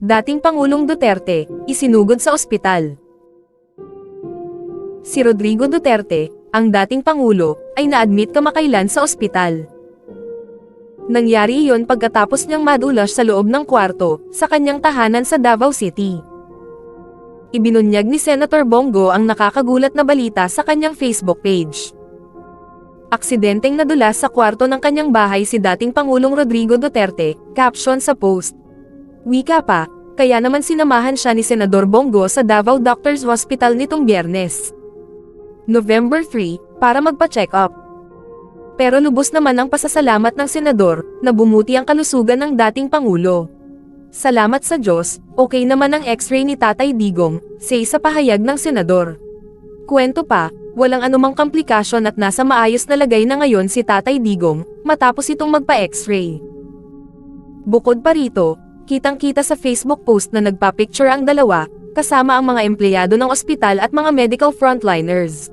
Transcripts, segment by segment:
Dating Pangulong Duterte, isinugod sa ospital. Si Rodrigo Duterte, ang dating Pangulo, ay na-admit kamakailan sa ospital. Nangyari iyon pagkatapos niyang madulas sa loob ng kwarto, sa kanyang tahanan sa Davao City. Ibinunyag ni Senator Bongo ang nakakagulat na balita sa kanyang Facebook page. Aksidenteng nadulas sa kwarto ng kanyang bahay si dating Pangulong Rodrigo Duterte, caption sa post. Wika pa, kaya naman sinamahan siya ni Senador Bongo sa Davao Doctors Hospital nitong biyernes. November 3, para magpa-check up. Pero lubos naman ang pasasalamat ng senador, na bumuti ang kalusugan ng dating Pangulo. Salamat sa Diyos, okay naman ang x-ray ni Tatay Digong, say sa pahayag ng senador. Kwento pa, walang anumang komplikasyon at nasa maayos na lagay na ngayon si Tatay Digong, matapos itong magpa-x-ray. Bukod pa rito, kitang-kita sa Facebook post na nagpa-picture ang dalawa, kasama ang mga empleyado ng ospital at mga medical frontliners.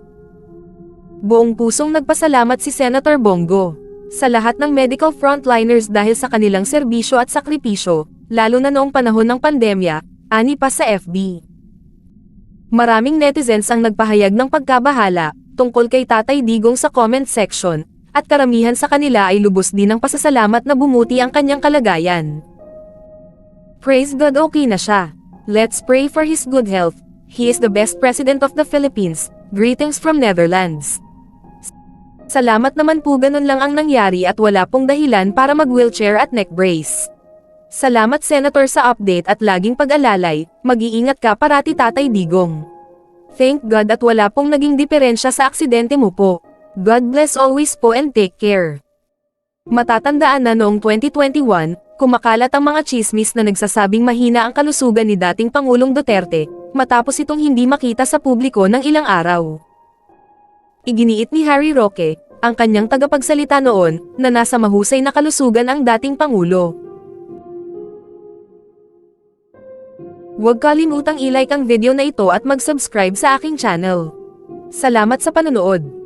Buong pusong nagpasalamat si Senator Bongo sa lahat ng medical frontliners dahil sa kanilang serbisyo at sakripisyo, lalo na noong panahon ng pandemya, ani pa sa FB. Maraming netizens ang nagpahayag ng pagkabahala tungkol kay Tatay Digong sa comment section, at karamihan sa kanila ay lubos din ng pasasalamat na bumuti ang kanyang kalagayan. Praise God okay na siya. Let's pray for his good health. He is the best president of the Philippines. Greetings from Netherlands. Salamat naman po ganun lang ang nangyari at wala pong dahilan para mag-wheelchair at neck brace. Salamat Senator sa update at laging pag-alalay, mag-iingat ka parati Tatay Digong. Thank God at wala pong naging diferensya sa aksidente mo po. God bless always po and take care. Matatandaan na noong 2021, kumakalat ang mga chismis na nagsasabing mahina ang kalusugan ni dating Pangulong Duterte, matapos itong hindi makita sa publiko ng ilang araw. Iginiit ni Harry Roque, ang kanyang tagapagsalita noon, na nasa mahusay na kalusugan ang dating Pangulo. Huwag kalimutang i-like ang video na ito at mag-subscribe sa aking channel. Salamat sa panonood!